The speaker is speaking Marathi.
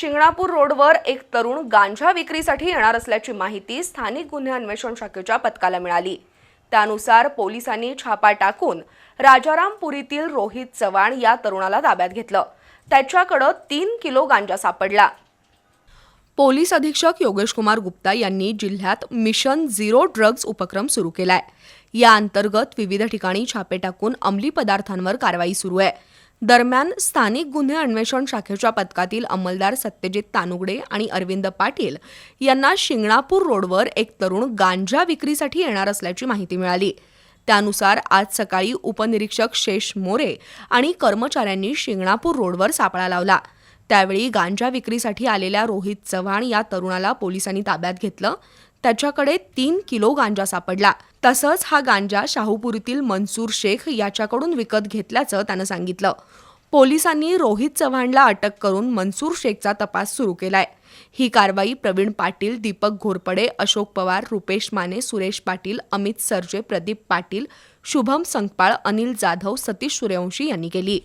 शिंगणापूर रोडवर एक तरुण गांजा विक्रीसाठी येणार असल्याची माहिती स्थानिक गुन्हे अन्वेषण शाखेच्या पथकाला मिळाली. त्यानुसार पोलिसांनी छापा टाकून राजारामपुरीतील रोहित चव्हाण या तरुणाला ताब्यात घेतलं. त्याच्याकडं तीन किलो गांजा सापडला. पोलीस अधीक्षक योगेश कुमार गुप्ता यांनी जिल्ह्यात मिशन झिरो ड्रग्ज उपक्रम सुरू केलाय. या अंतर्गत विविध ठिकाणी छापे टाकून अंमली पदार्थांवर कारवाई सुरू आहे. दरम्यान स्थानिक गुन्हे अन्वेषण शाखेच्या पथकातील अंमलदार सत्यजित तानुगडे आणि अरविंद पाटील यांना शिंगणापूर रोडवर एक तरुण गांजा विक्रीसाठी येणार असल्याची माहिती मिळाली. त्यानुसार आज सकाळी उपनिरीक्षक शेष मोरे आणि कर्मचाऱ्यांनी शिंगणापूर रोडवर सापळा लावला. त्यावेळी गांजा विक्रीसाठी आलेल्या रोहित चव्हाण या तरुणाला पोलिसांनी ताब्यात घेतलं. त्याच्याकडे तीन किलो गांजा सापडला. तसंच हा गांजा शाहूपुरीतील मनसूर शेख याच्याकडून विकत घेतल्याचं त्यानं सांगितलं. पोलिसांनी रोहित चव्हाणला अटक करून मनसूर शेखचा तपास सुरू केलाय. ही कारवाई प्रवीण पाटील दीपक घोरपडे अशोक पवार रुपेश माने सुरेश पाटील अमित सरजे प्रदीप पाटील शुभम संकपाळ अनिल जाधव सतीश सूर्यवंशी यांनी केली.